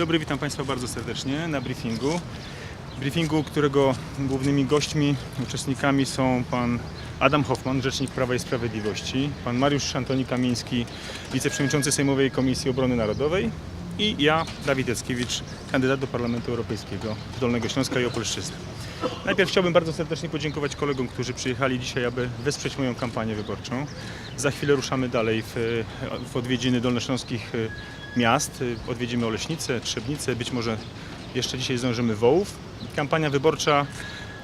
dobry, witam Państwa bardzo serdecznie na briefingu. Briefingu, którego głównymi gośćmi, uczestnikami są pan Adam Hoffman, rzecznik Prawa i Sprawiedliwości, pan Mariusz Szantoni-Kamiński, wiceprzewodniczący Sejmowej Komisji Obrony Narodowej i ja, Dawid Jackiewicz, kandydat do Parlamentu Europejskiego z Dolnego Śląska i Opolszczyzny. Najpierw chciałbym bardzo serdecznie podziękować kolegom, którzy przyjechali dzisiaj, aby wesprzeć moją kampanię wyborczą. Za chwilę ruszamy dalej w, w odwiedziny dolnośląskich y, miast. Odwiedzimy Oleśnicę, Trzebnicę, być może jeszcze dzisiaj zdążymy Wołów. Kampania wyborcza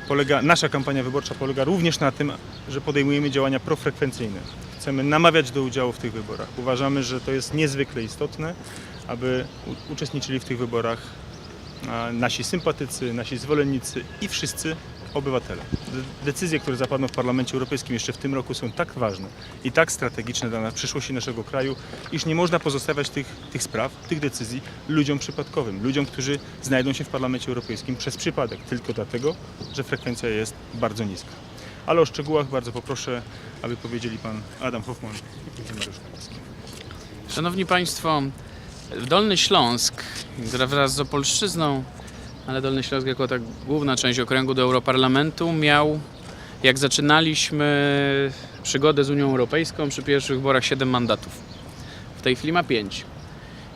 polega, nasza kampania wyborcza polega również na tym, że podejmujemy działania profrekwencyjne. Chcemy namawiać do udziału w tych wyborach. Uważamy, że to jest niezwykle istotne, aby uczestniczyli w tych wyborach nasi sympatycy, nasi zwolennicy i wszyscy obywatele. De- Decyzje, które zapadną w Parlamencie Europejskim jeszcze w tym roku są tak ważne i tak strategiczne dla przyszłości naszego kraju, iż nie można pozostawiać tych, tych spraw, tych decyzji ludziom przypadkowym, ludziom, którzy znajdą się w Parlamencie Europejskim przez przypadek, tylko dlatego, że frekwencja jest bardzo niska. Ale o szczegółach bardzo poproszę, aby powiedzieli pan Adam Hoffman i Mariusz Kamiński. Szanowni Państwo, Dolny Śląsk, wraz z Opolszczyzną, ale Dolny Śląsk jako ta główna część okręgu do Europarlamentu miał, jak zaczynaliśmy przygodę z Unią Europejską przy pierwszych wyborach 7 mandatów. W tej chwili ma 5.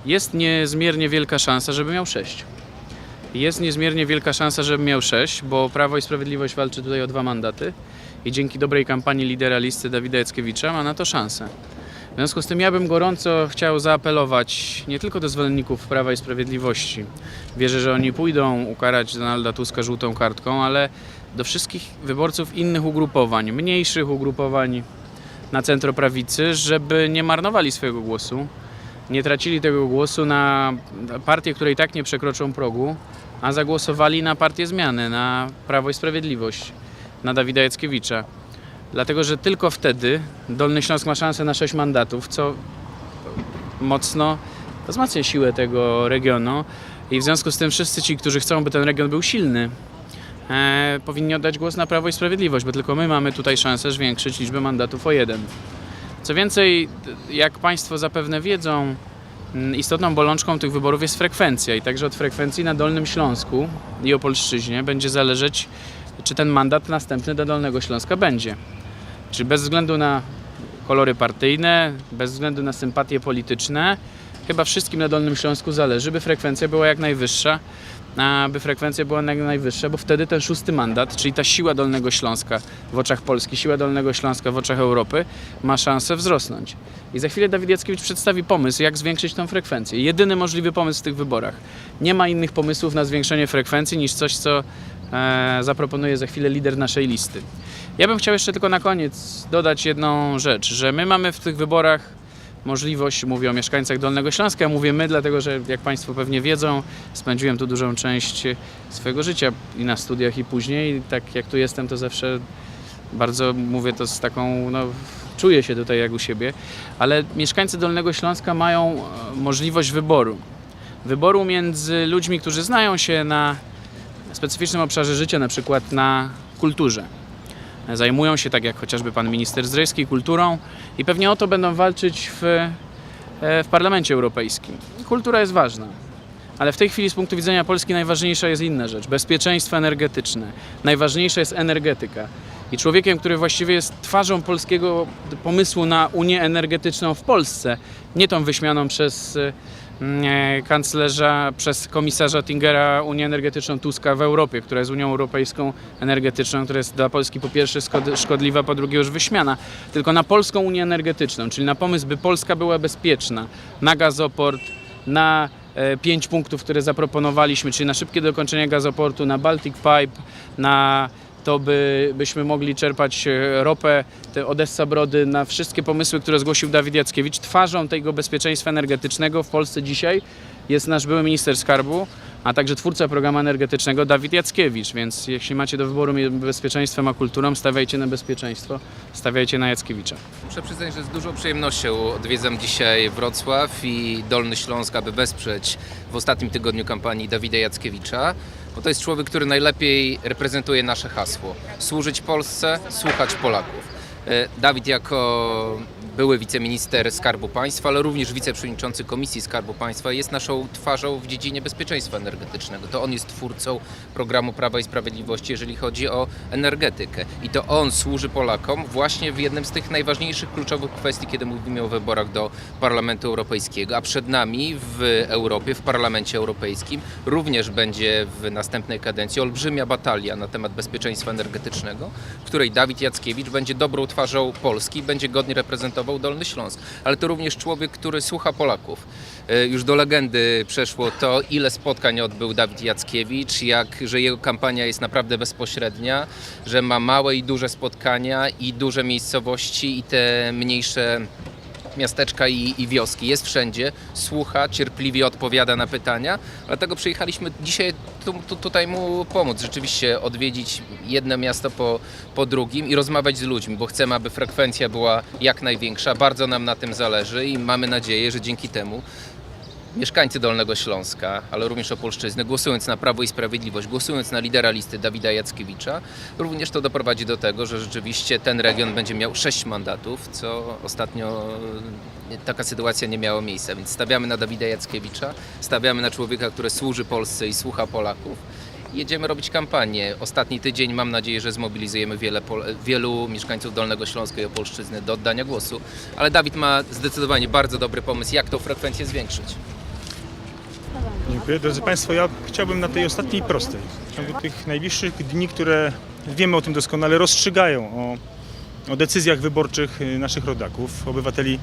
Jest niezmiernie wielka szansa, żeby miał 6. Jest niezmiernie wielka szansa, żeby miał 6, bo Prawo i Sprawiedliwość walczy tutaj o dwa mandaty i dzięki dobrej kampanii lidera listy Dawida Jackiewicza ma na to szansę. W związku z tym ja bym gorąco chciał zaapelować nie tylko do zwolenników Prawa i Sprawiedliwości. Wierzę, że oni pójdą ukarać Donalda Tuska żółtą kartką, ale do wszystkich wyborców innych ugrupowań, mniejszych ugrupowań na centroprawicy, żeby nie marnowali swojego głosu, nie tracili tego głosu na partię, które i tak nie przekroczą progu, a zagłosowali na partię zmiany, na Prawo i Sprawiedliwość, na Dawida Jackiewicza. Dlatego, że tylko wtedy Dolny Śląsk ma szansę na 6 mandatów, co mocno wzmacnia siłę tego regionu. I w związku z tym wszyscy ci, którzy chcą, by ten region był silny, e, powinni oddać głos na Prawo i Sprawiedliwość, bo tylko my mamy tutaj szansę zwiększyć liczbę mandatów o jeden. Co więcej, jak Państwo zapewne wiedzą, m, istotną bolączką tych wyborów jest frekwencja i także od frekwencji na Dolnym Śląsku i Opolszczyźnie będzie zależeć, czy ten mandat następny do Dolnego Śląska będzie. Czy bez względu na kolory partyjne, bez względu na sympatie polityczne, chyba wszystkim na Dolnym Śląsku zależy, by frekwencja była jak najwyższa, a by frekwencja była najwyższa, bo wtedy ten szósty mandat, czyli ta siła Dolnego Śląska w oczach Polski, siła Dolnego Śląska w oczach Europy, ma szansę wzrosnąć. I za chwilę Dawid Jackiewicz przedstawi pomysł, jak zwiększyć tą frekwencję. Jedyny możliwy pomysł w tych wyborach. Nie ma innych pomysłów na zwiększenie frekwencji niż coś, co e, zaproponuje za chwilę lider naszej listy. Ja bym chciał jeszcze tylko na koniec dodać jedną rzecz, że my mamy w tych wyborach możliwość, mówię o mieszkańcach Dolnego Śląska, ja mówię my, dlatego że jak Państwo pewnie wiedzą, spędziłem tu dużą część swojego życia i na studiach i później, tak jak tu jestem, to zawsze bardzo mówię to z taką, no czuję się tutaj jak u siebie, ale mieszkańcy Dolnego Śląska mają e, możliwość wyboru. Wyboru między ludźmi, którzy znają się na specyficznym obszarze życia, na przykład na kulturze. Zajmują się, tak jak chociażby pan minister Zdrojewski, kulturą i pewnie o to będą walczyć w, e, w Parlamencie Europejskim. Kultura jest ważna, ale w tej chwili z punktu widzenia Polski najważniejsza jest inna rzecz bezpieczeństwo energetyczne. Najważniejsza jest energetyka. I człowiekiem, który właściwie jest twarzą polskiego pomysłu na Unię Energetyczną w Polsce, nie tą wyśmianą przez e, kanclerza, przez komisarza Tingera Unię Energetyczną Tuska w Europie, która jest Unią Europejską Energetyczną, która jest dla Polski po pierwsze szkodliwa, po drugie już wyśmiana, tylko na polską Unię Energetyczną, czyli na pomysł, by Polska była bezpieczna, na gazoport, na e, pięć punktów, które zaproponowaliśmy, czyli na szybkie dokończenie gazoportu, na Baltic Pipe, na to, by, byśmy mogli czerpać e, ropę, te Odessa Brody, na wszystkie pomysły, które zgłosił Dawid Jackiewicz. Twarzą tego bezpieczeństwa energetycznego w Polsce dzisiaj jest nasz były minister skarbu, a także twórca programu energetycznego Dawid Jackiewicz, więc jeśli macie do wyboru między bezpieczeństwem a kulturą, stawiajcie na bezpieczeństwo, stawiajcie na Jackiewicza. Muszę przyznać, że z dużą przyjemnością odwiedzam dzisiaj Wrocław i Dolny Śląsk, aby wesprzeć w ostatnim tygodniu kampanii Dawida Jackiewicza, bo to jest człowiek, który najlepiej reprezentuje nasze hasło. Służyć Polsce, słuchać Polaków. E, Dawid jako były wiceminister Skarbu Państwa, ale również wiceprzewodniczący Komisji Skarbu Państwa jest naszą twarzą w dziedzinie bezpieczeństwa energetycznego. To on jest twórcą programu Prawa i Sprawiedliwości, jeżeli chodzi o energetykę. I to on służy Polakom właśnie w jednym z tych najważniejszych, kluczowych kwestii, kiedy mówimy o wyborach do Parlamentu Europejskiego. A przed nami w Europie, w Parlamencie Europejskim również będzie w następnej kadencji olbrzymia batalia na temat bezpieczeństwa energetycznego, w której Dawid Jackiewicz będzie dobrą twarzą Polski, będzie godnie reprezentował Dolny Śląsk. Ale to również człowiek, który słucha Polaków. E, Już do legendy przeszło to, ile spotkań odbył Dawid Jackiewicz, jak, że jego kampania jest naprawdę bezpośrednia, że ma małe i duże spotkania i duże miejscowości i te mniejsze miasteczka i, i wioski. Jest wszędzie, słucha, cierpliwie odpowiada na pytania. Dlatego przyjechaliśmy dzisiaj tu, tu, tutaj mu pomóc, rzeczywiście odwiedzić jedno miasto po, po drugim i rozmawiać z ludźmi, bo chcemy, aby frekwencja była jak największa. Bardzo nam na tym zależy i mamy nadzieję, że dzięki temu mieszkańcy Dolnego Śląska, ale również Opolszczyzny, głosując na Prawo i Sprawiedliwość, głosując na lidera listy Dawida Jackiewicza, również to doprowadzi do tego, że rzeczywiście ten region będzie miał sześć mandatów, co ostatnio e, taka sytuacja nie miała miejsca. Więc stawiamy na Dawida Jackiewicza, stawiamy na człowieka, który służy Polsce i słucha Polaków. Jedziemy robić kampanię. Ostatni tydzień mam nadzieję, że zmobilizujemy wiele, wielu mieszkańców Dolnego Śląska i Opolszczyzny do oddania głosu. Ale Dawid ma zdecydowanie bardzo dobry pomysł, jak tą frekwencję zwiększyć. Drodzy Państwo, ja chciałbym na tej ostatniej prostej, w ciągu tych najbliższych dni, które wiemy o tym doskonale, rozstrzygają o, o decyzjach wyborczych y, naszych rodaków, obywateli,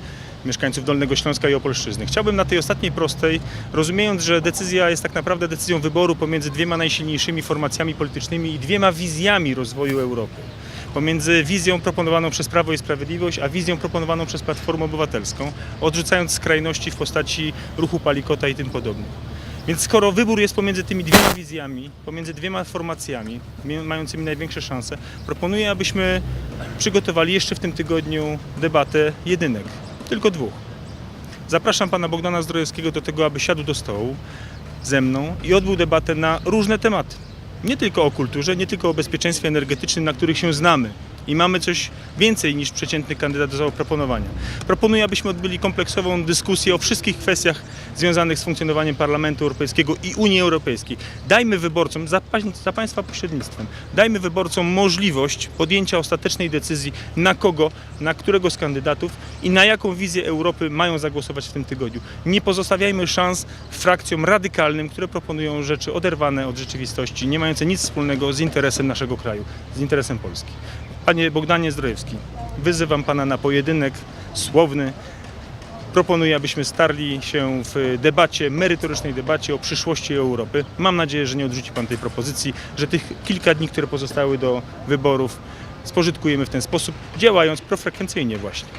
mieszkańców Dolnego Śląska i Opolszczyzny. Chciałbym na tej ostatniej prostej, rozumiejąc, że decyzja jest tak naprawdę decyzją wyboru pomiędzy dwiema najsilniejszymi formacjami politycznymi i dwiema wizjami rozwoju Europy. Pomiędzy wizją proponowaną przez Prawo i Sprawiedliwość, a wizją proponowaną przez Platformę Obywatelską, odrzucając skrajności w postaci ruchu Palikota i tym podobnych. Więc skoro wybór jest pomiędzy tymi dwiema wizjami, pomiędzy dwiema formacjami mającymi największe szanse, proponuję, abyśmy przygotowali jeszcze w tym tygodniu debatę jedynek, tylko dwóch. Zapraszam pana Bogdana Zdrojewskiego do tego, aby siadł do stołu ze mną i odbył debatę na różne tematy. Nie tylko o kulturze, nie tylko o bezpieczeństwie energetycznym, na których się znamy. I mamy coś więcej niż przeciętny kandydat do zaproponowania. Proponuję, abyśmy odbyli kompleksową dyskusję o wszystkich kwestiach związanych z funkcjonowaniem Parlamentu Europejskiego i Unii Europejskiej. Dajmy wyborcom, za, za Państwa pośrednictwem, dajmy wyborcom możliwość podjęcia ostatecznej decyzji na kogo, na którego z kandydatów i na jaką wizję Europy mają zagłosować w tym tygodniu. Nie pozostawiajmy szans frakcjom radykalnym, które proponują rzeczy oderwane od rzeczywistości, nie mające nic wspólnego z interesem naszego kraju, z interesem Polski. Panie Bogdanie Zdrojewski, wyzywam Pana na pojedynek słowny. Proponuję, abyśmy starli się w debacie, merytorycznej debacie o przyszłości Europy. Mam nadzieję, że nie odrzuci Pan tej propozycji, że tych kilka dni, które pozostały do wyborów, spożytkujemy w ten sposób, działając profrekwencyjnie właśnie.